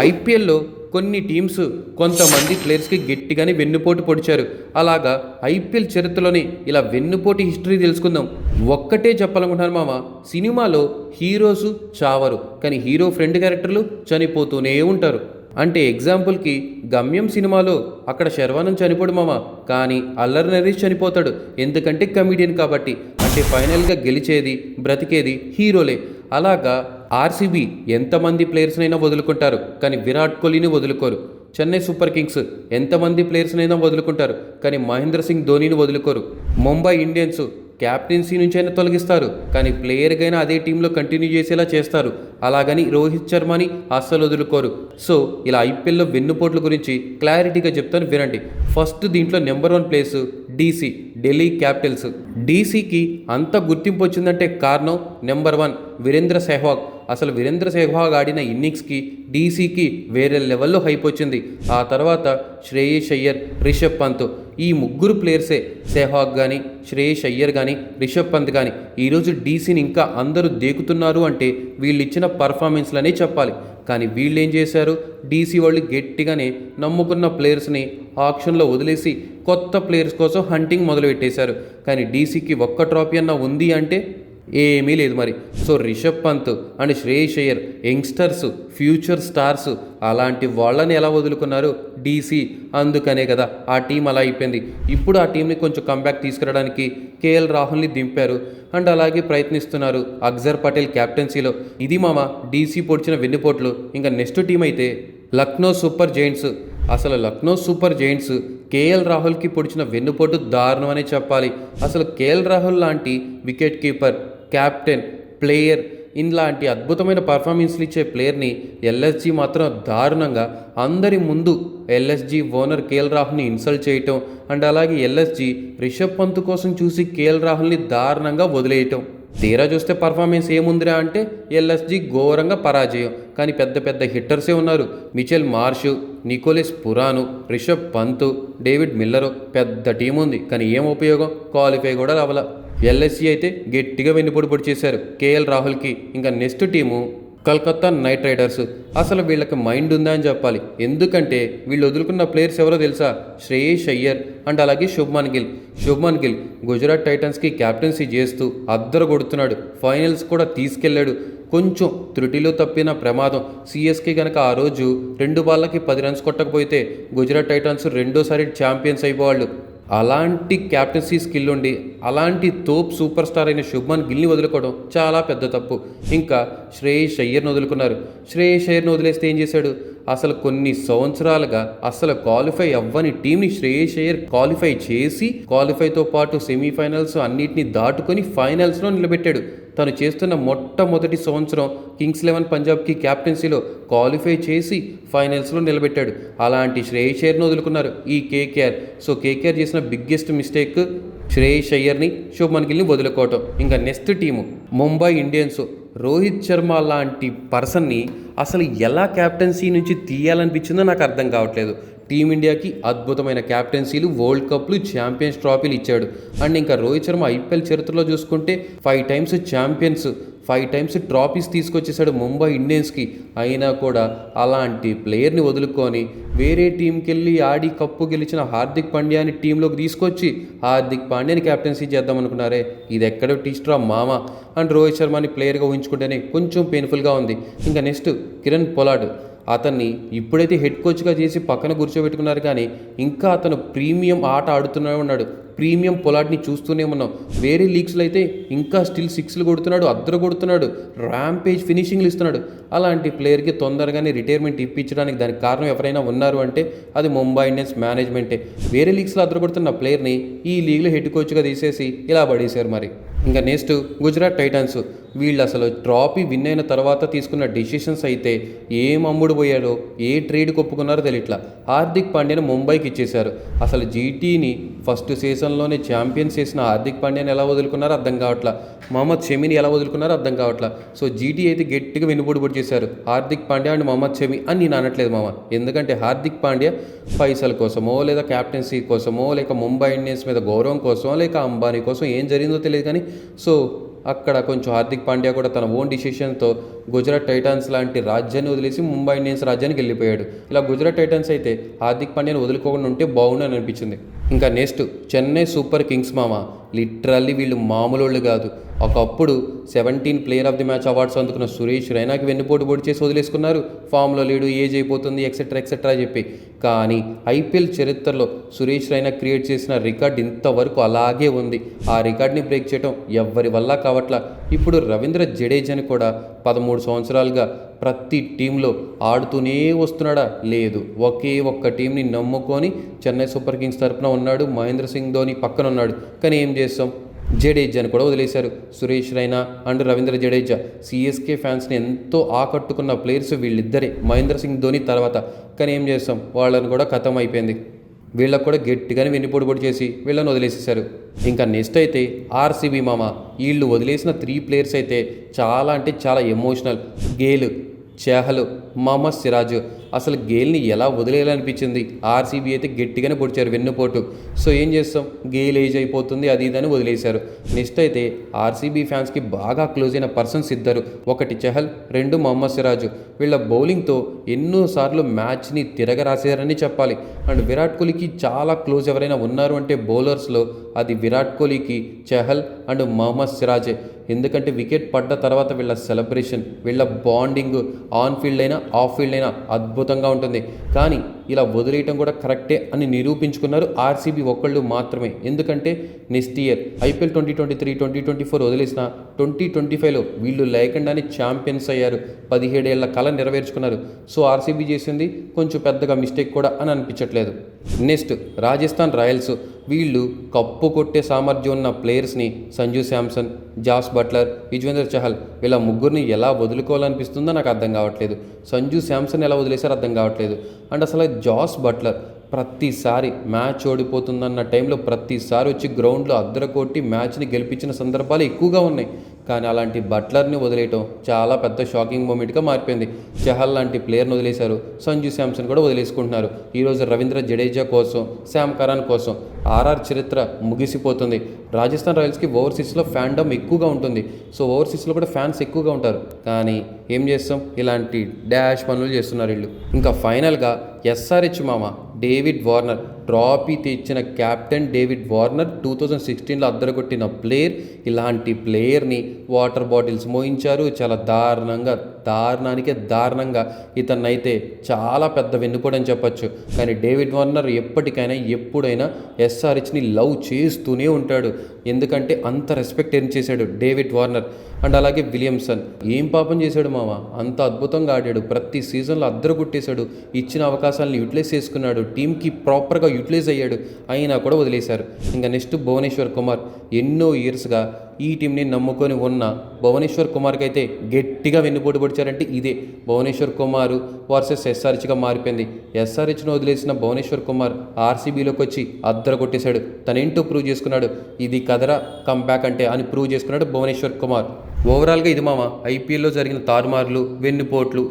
ఐపీఎల్లో కొన్ని టీమ్స్ కొంతమంది ప్లేయర్స్కి గట్టిగానే వెన్నుపోటు పొడిచారు. అలాగా ఐపీఎల్ చరిత్రలోనే ఇలా వెన్నుపోటు హిస్టరీ తెలుసుకుందాం. ఒక్కటే చెప్పాలనుకుంటున్నాను మామ సినిమాలో హీరోస్ చావరు కానీ హీరో ఫ్రెండ్ క్యారెక్టర్లు చనిపోతూనే ఉంటారు. అంటే ఎగ్జాంపుల్కి గమ్యం సినిమాలో అక్కడ శర్వానంద్ చనిపోడు మామ కానీ అల్లరి నరేష్ చనిపోతాడు. ఎందుకంటే కమిడియన్ కాబట్టి అంటే ఫైనల్గా గెలిచేది బ్రతికేది హీరోలే. అలాగా ఆర్సీబీ ఎంతమంది ప్లేయర్స్నైనా వదులుకుంటారు కానీ విరాట్ కోహ్లీని వదులుకోరు. చెన్నై సూపర్ కింగ్స్ ఎంతమంది ప్లేయర్స్నైనా వదులుకుంటారు కానీ మహేంద్ర సింగ్ ధోనీని వదులుకోరు. ముంబై ఇండియన్స్ క్యాప్టెన్సీ నుంచి అయినా తొలగిస్తారు కానీ ప్లేయర్గైనా అదే టీంలో కంటిన్యూ చేసేలా చేస్తారు. అలాగని రోహిత్ శర్మని అస్సలు వదులుకోరు. సో ఇలా ఐపీఎల్లో వెన్నుపోట్ల గురించి క్లారిటీగా చెప్తాను వినండి. ఫస్ట్ దీంట్లో number one place DC Delhi capitals. డీసీకి అంత గుర్తింపు వచ్చిందంటే కారణం నెంబర్ వన్ వీరేంద్ర సెహ్వాగ్. అసలు వీరేంద్ర సెహ్వాగ్ ఆడిన ఇన్నింగ్స్కి డీసీకి వేరే లెవెల్లో హైప్ వచ్చింది. ఆ తర్వాత శ్రేయస్ అయ్యర్ రిషబ్ పంత్. ఈ ముగ్గురు ప్లేయర్సే సెహ్వాగ్ కానీ శ్రేయస్ అయ్యర్ కానీ రిషబ్ పంత్ కానీ ఈరోజు డీసీని ఇంకా అందరూ దేకుతున్నారు అంటే వీళ్ళు ఇచ్చిన పర్ఫార్మెన్స్లనే చెప్పాలి. కానీ వీళ్ళు ఏం చేశారు? డీసీ వాళ్ళు గట్టిగానే నమ్ముకున్న ప్లేయర్స్ని ఆప్షన్లో వదిలేసి కొత్త ప్లేయర్స్ కోసం హంటింగ్ మొదలుపెట్టేశారు. కానీ డీసీకి ఒక్క ట్రాఫీ అన్న ఉంది అంటే ఏమీ లేదు మరి. So Rishabh Pant and Shreyas Iyer youngsters future stars అలాంటి వాళ్ళని ఎలా వదులుకున్నారు? డీసీ అందుకనే కదా ఆ టీం అలా అయిపోయింది. ఇప్పుడు ఆ టీంని కొంచెం కంబ్యాక్ తీసుకురావడానికి కేఎల్ రాహుల్ని దింపారు. అండ్ అలాగే ప్రయత్నిస్తున్నారు అక్జర్ పటేల్ క్యాప్టెన్సీలో ఇది మామ డీసీ పొడిచిన వెన్నుపోట్లు. ఇంకా నెక్స్ట్ టీం అయితే లక్నో సూపర్ జైంట్స్. అసలు లక్నో సూపర్ జైంట్స్ కేఎల్ రాహుల్కి పొడిచిన వెన్నుపోటు దారుణం చెప్పాలి. అసలు కేఎల్ రాహుల్ లాంటి వికెట్ కీపర్ క్యాప్టెన్ ప్లేయర్ ఇలాంటి అద్భుతమైన పర్ఫార్మెన్స్లు ఇచ్చే ప్లేయర్ని ఎల్ఎస్జి మాత్రం దారుణంగా అందరి ముందు ఎల్ఎస్జి ఓనర్ కేఎల్ రాహుల్ని ఇన్సల్ట్ చేయటం అండ్ అలాగే ఎల్ఎస్జి రిషబ్ పంత్ కోసం చూసి కేఎల్ రాహుల్ని దారుణంగా వదిలేయటం. తీరా చూస్తే పర్ఫార్మెన్స్ ఏముందిరా అంటే ఎల్ఎస్జి ఘోరంగా పరాజయం. కానీ పెద్ద పెద్ద హిట్టర్సే ఉన్నారు. Mitchell Marsh Nicholas Pooran Rishabh Pant David Miller పెద్ద టీం ఉంది. కానీ ఏం ఉపయోగం? క్వాలిఫై కూడా రావాల. ఎల్ఎస్సి అయితే గట్టిగా వెన్నుపొడి పొడి చేశారు. కేఎల్ రాహుల్కి. ఇంకా next team Calcutta knight riders. అసలు వీళ్ళకి మైండ్ ఉందా అని చెప్పాలి. ఎందుకంటే వీళ్ళు వదులుకున్న ప్లేయర్స్ ఎవరో తెలుసా? శ్రేయస్ అయ్యర్ అండ్ అలాగే శుభ్మన్ గిల్. శుభ్మన్ గిల్ గుజరాత్ టైటన్స్కి క్యాప్టెన్సీ చేస్తూ అద్దరు కొడుతున్నాడు. ఫైనల్స్ కూడా తీసుకెళ్ళాడు కొంచెం త్రుటిలో తప్పిన ప్రమాదం. సిఎస్కే కనుక ఆ రోజు రెండు బాళ్ళకి పది రన్స్ కొట్టకపోతే గుజరాత్ టైటన్స్ రెండోసారి ఛాంపియన్స్ అయిపోవాళ్ళు. అలాంటి క్యాప్టెన్సీ స్కిల్ ఉండి అలాంటి తోప్ సూపర్ స్టార్ అయిన శుభ్మన్ గిల్ని వదులుకోవడం చాలా పెద్ద తప్పు. ఇంకా శ్రేయస్ అయ్యర్ని వదులుకున్నారు. శ్రేయస్ అయ్యర్ని వదిలేస్తే ఏం చేశాడు? అసలు కొన్ని సంవత్సరాలుగా అసలు క్వాలిఫై అవ్వని టీంని శ్రేయస్ అయ్యర్ క్వాలిఫై చేసి క్వాలిఫైతో పాటు సెమీఫైనల్స్ అన్నిటిని దాటుకొని ఫైనల్స్లో నిలబెట్టాడు. తను చేస్తున్న మొట్టమొదటి సంవత్సరం కింగ్స్ లెవెన్ పంజాబ్కి క్యాప్టెన్సీలో క్వాలిఫై చేసి ఫైనల్స్లో నిలబెట్టాడు. అలాంటి శ్రేయస్ అయ్యర్ని వదులుకున్నారు ఈ కేకేఆర్. సో కేకేఆర్ చేసిన బిగ్గెస్ట్ మిస్టేక్ శ్రేయస్ అయ్యర్ని శుభ్మన్ గిల్ని వదులుకోవటం. ఇంకా next team Mumbai Indians. Rohit Sharma లాంటి పర్సన్ని అసలు ఎలా క్యాప్టెన్సీ నుంచి తీయాలనిపించిందో నాకు అర్థం కావట్లేదు. టీమిండియాకి అద్భుతమైన క్యాప్టెన్సీలు వరల్డ్ కప్లు ఛాంపియన్స్ ట్రాఫీలు ఇచ్చాడు. అండ్ ఇంకా రోహిత్ శర్మ ఐపీఎల్ చరిత్రలో చూసుకుంటే five times champions five times trophies తీసుకొచ్చేసాడు Mumbai ఇండియన్స్కి. అయినా కూడా అలాంటి ప్లేయర్ని వదులుకొని వేరే టీంకి వెళ్ళి ఆడి కప్పు గెలిచిన హార్దిక్ పాండ్యాని టీంలోకి తీసుకొచ్చి హార్దిక్ పాండ్యాని క్యాప్టెన్సీ చేద్దాం అనుకున్నారే. ఇది ఎక్కడ టీస్ట్రా మామ. అండ్ రోహిత్ శర్మని ప్లేయర్గా ఊహించుకుంటేనే కొంచెం పెయిన్ఫుల్గా ఉంది. ఇంకా నెక్స్ట్ కిరణ్ పొలాడ్. అతన్ని ఇప్పుడైతే హెడ్ కోచ్గా చేసి పక్కన కూర్చోబెట్టుకున్నారు కానీ ఇంకా అతను ప్రీమియం ఆట ఆడుతూనే ఉన్నాడు. ప్రీమియం పొలాట్ని చూస్తూనే ఉన్నాం. వేరే లీగ్స్లో అయితే ఇంకా స్టిల్ సిక్స్లు కొడుతున్నాడు అద్దరు కొడుతున్నాడు ర్యాంపేజ్ ఫినిషింగ్లు ఇస్తున్నాడు. అలాంటి ప్లేయర్కి తొందరగానే రిటైర్మెంట్ ఇప్పించడానికి దానికి కారణం ఎవరైనా ఉన్నారు అంటే అది ముంబై ఇండియన్స్ మేనేజ్మెంటే. వేరే లీగ్స్లో అద్దరు కొడుతున్న ప్లేయర్ని ఈ లీగ్లో హెడ్ కోచ్గా తీసేసి ఇలా పడేశారు మరి. ఇంకా నెక్స్ట్ గుజరాత్ టైటాన్స్. వీళ్ళు అసలు ట్రాఫీ విన్ అయిన తర్వాత తీసుకున్న డిసిషన్స్ అయితే ఏం అమ్ముడు పోయాడో ఏ ట్రేడ్ ఒప్పుకున్నారో తెలియట్లా హార్దిక్ పాండ్యాని ముంబైకి ఇచ్చేశారు. అసలు జీటీని ఫస్ట్ సీజన్లోనే ఛాంపియన్స్ చేసిన హార్దిక్ పాండ్యాని ఎలా వదులుకున్నారో అర్థం కావట్లా. మహమ్మద్ షమిని ఎలా వదులుకున్నారో అర్థం కావట్లా. సో జీటీ అయితే గట్టిగా వెనుబడిబడి చేశారు. హార్దిక్ పాండ్యా అండ్ మహమ్మద్ షమి అని నేను అనట్లేదు మామ. ఎందుకంటే హార్దిక్ పాండ్యా పైసల కోసమో లేదా క్యాప్టెన్సీ కోసమో లేక ముంబై ఇండియన్స్ మీద గౌరవం కోసమో లేక అంబానీ కోసం ఏం జరిగిందో తెలియదు కానీ సో అక్కడ కొంచెం హార్దిక్ పాండ్యా కూడా తన ఓన్ డిసిషన్తో గుజరాత్ టైటాన్స్ లాంటి రాజ్యాన్ని వదిలేసి ముంబై ఇండియన్స్ రాజ్యానికి వెళ్ళిపోయాడు. ఇలా గుజరాత్ టైటాన్స్ అయితే హార్దిక్ పాండ్యాని వదులుకోకుండా ఉంటే బాగుండని అనిపించింది. ఇంకా నెక్స్ట్ చెన్నై సూపర్ కింగ్స్ మామ. లిటరల్లీ వీళ్ళు మామూలు వాళ్ళు కాదు. ఒకప్పుడు seventeen player of the match awards అందుకున్న సురేష్ రైనాకి వెన్నుపోటు పొడి చేసి వదిలేసుకున్నారు. ఫామ్లో లేడు ఏజ్ అయిపోతుంది ఎక్సెట్రా ఎక్సెట్రా చెప్పి. కానీ ఐపీఎల్ చరిత్రలో సురేష్ రైనా క్రియేట్ చేసిన రికార్డ్ ఇంతవరకు అలాగే ఉంది. ఆ రికార్డ్ని బ్రేక్ చేయడం ఎవ్వరి వల్ల కావట్లా? ఇప్పుడు రవీంద్ర జడేజాని కూడా పదమూడు సంవత్సరాలుగా ప్రతి టీంలో ఆడుతూనే వస్తున్నాడా? లేదు. ఒకే ఒక్క టీంని నమ్ముకొని చెన్నై సూపర్ కింగ్స్ తరపున ఉన్నాడు మహేంద్ర సింగ్ ధోని పక్కన ఉన్నాడు. కానీ ఏం చేస్తాం? జడేజాని కూడా వదిలేశారు. సురేష్ రైనా అండ్ రవీంద్ర జడేజా సిఎస్కే ఫ్యాన్స్ని ఎంతో ఆకట్టుకున్న ప్లేయర్స్ వీళ్ళిద్దరే మహేంద్ర సింగ్ ధోని తర్వాత. కానీ ఏం చేస్తాం? వాళ్ళని కూడా ఖతం అయిపోయింది. వీళ్ళకు కూడా గట్టిగానే వెన్నుపోటు చేసి వీళ్ళని వదిలేసేశారు. ఇంకా నెక్స్ట్ అయితే ఆర్సీబీ మామ. వీళ్ళు వదిలేసిన త్రీ ప్లేయర్స్ అయితే చాలా అంటే చాలా ఎమోషనల్ గేలు చేహలు మహమ్మద్ సిరాజ్. అసలు గేల్ని ఎలా వదిలేయాలనిపించింది? ఆర్సీబీ అయితే గట్టిగానే పొడిచారు వెన్నుపోటు. సో ఏం చేస్తాం? గేల్ ఏజ్ అయిపోతుంది అది ఇదని వదిలేశారు. నెక్స్ట్ అయితే ఆర్సీబీ ఫ్యాన్స్కి బాగా క్లోజ్ అయిన పర్సన్స్ ఇద్దరు. ఒకటి చహల్ రెండు మహమ్మద్ సిరాజ్. వీళ్ళ బౌలింగ్తో ఎన్నోసార్లు మ్యాచ్ని తిరగరాశారని చెప్పాలి. అండ్ విరాట్ కోహ్లీకి చాలా క్లోజ్ ఎవరైనా ఉన్నారు అంటే బౌలర్స్లో అది విరాట్ కోహ్లీకి చహల్ అండ్ మహమ్మద్ సిరాజే. ఎందుకంటే వికెట్ పడ్డ తర్వాత వీళ్ళ సెలబ్రేషన్ వీళ్ళ బాండింగ్ ఆన్ ఫీల్డ్ అయినా ఆఫ్ ఫీల్డ్ అయినా అద్భుతంగా ఉంటుంది. కానీ ఇలా వదిలేయటం కూడా కరెక్టే అని నిరూపించుకున్నారు ఆర్సీబీ ఒక్కళ్ళు మాత్రమే. ఎందుకంటే next year IPL twenty twenty three twenty twenty four వదిలేసిన ట్వంటీ ట్వంటీ ఫైవ్లో వీళ్ళు లేకుండానే ఛాంపియన్స్ అయ్యారు. పదిహేడేళ్ళ కళ నెరవేర్చుకున్నారు. సో ఆర్సీబీ చేసింది కొంచెం పెద్దగా మిస్టేక్ కూడా అని అనిపించట్లేదు. Next Rajasthan royals. వీళ్ళు కప్పు కొట్టే సామర్థ్యం ఉన్న ప్లేయర్స్ని సంజు శాంసన్ జాస్ బట్లర్ యుజ్వేందర్ చహల్ వీళ్ళ ముగ్గురిని ఎలా వదులుకోవాలనిపిస్తుందో నాకు అర్థం కావట్లేదు. సంజు శాంసన్ ఎలా వదిలేశారు అర్థం కావట్లేదు. అండ్ అసలు జాస్ బట్లర్ ప్రతిసారి మ్యాచ్ ఓడిపోతుందన్న టైంలో ప్రతిసారి వచ్చి గ్రౌండ్లో అద్దర కొట్టి మ్యాచ్ని గెలిపించిన సందర్భాలు ఎక్కువగా ఉన్నాయి. కానీ అలాంటి బట్లర్ని వదిలేయటం చాలా పెద్ద షాకింగ్ మూమెంట్గా మారిపోయింది. చహల్ లాంటి ప్లేయర్ని వదిలేశారు. సంజు శాంసన్ కూడా వదిలేసుకుంటున్నారు. ఈరోజు రవీంద్ర జడేజా కోసం శామ్ కరాన్ కోసం ఆర్ఆర్ చరిత్ర ముగిసిపోతుంది. రాజస్థాన్ రాయల్స్కి ఓవర్సీస్లో ఫ్యాండమ్ ఎక్కువగా ఉంటుంది. సో ఓవర్సీస్లో కూడా ఫ్యాన్స్ ఎక్కువగా ఉంటారు. కానీ ఏం చేస్తాం? ఇలాంటి డాష్ పనులు చేస్తున్నారు వీళ్ళు. ఇంకా ఫైనల్గా ఎస్ఆర్హెచ్ మామ డేవిడ్ వార్నర్. ట్రాఫీ తెచ్చిన captain David Warner two thousand సిక్స్టీన్లో అద్దరగొట్టిన ప్లేయర్. ఇలాంటి ప్లేయర్ని వాటర్ బాటిల్స్ మోయించారు. చాలా దారుణంగా దారుణానికే దారుణంగా ఇతన్నైతే చాలా పెద్ద వెన్నుపోడని చెప్పొచ్చు. కానీ డేవిడ్ వార్నర్ ఎప్పటికైనా ఎప్పుడైనా ఎస్ఆర్హెచ్ని లవ్ చేస్తూనే ఉంటాడు. ఎందుకంటే అంత రెస్పెక్ట్ ఏం చేశాడు డేవిడ్ వార్నర్. అండ్ అలాగే విలియమ్సన్. ఏం పాపం చేశాడు మామ అంత అద్భుతంగా ఆడాడు. ప్రతి సీజన్లో అద్దరు కొట్టేశాడు. ఇచ్చిన అవకాశాలను యూటిలైజ్ చేసుకున్నాడు. టీంకి ప్రాపర్గా యూటిలైజ్ అయ్యాడు. అయినా కూడా వదిలేశారు. ఇంకా నెక్స్ట్ భువనేశ్వర్ కుమార్. ఎన్నో ఇయర్స్గా ఈ టీంని నమ్ముకొని ఉన్న భువనేశ్వర్ కుమార్కి అయితే గట్టిగా వెన్నుపోటు పొడిచారంటే ఇదే. భువనేశ్వర్ కుమార్ వర్సెస్ ఎస్ఆర్హెచ్గా మారిపోయింది. ఎస్ఆర్హెచ్ను వదిలేసిన భువనేశ్వర్ కుమార్ ఆర్సీబీలోకి వచ్చి అద్దర కొట్టేశాడు. తనేంటో ప్రూవ్ చేసుకున్నాడు. ఇది కదరా కంబ్యాక్ అంటే అని ప్రూవ్ చేసుకున్నాడు భువనేశ్వర్ కుమార్. ఓవరాల్గా ఇది మామ ఐపీఎల్లో జరిగిన తారుమార్లు వెన్నుపోట్లు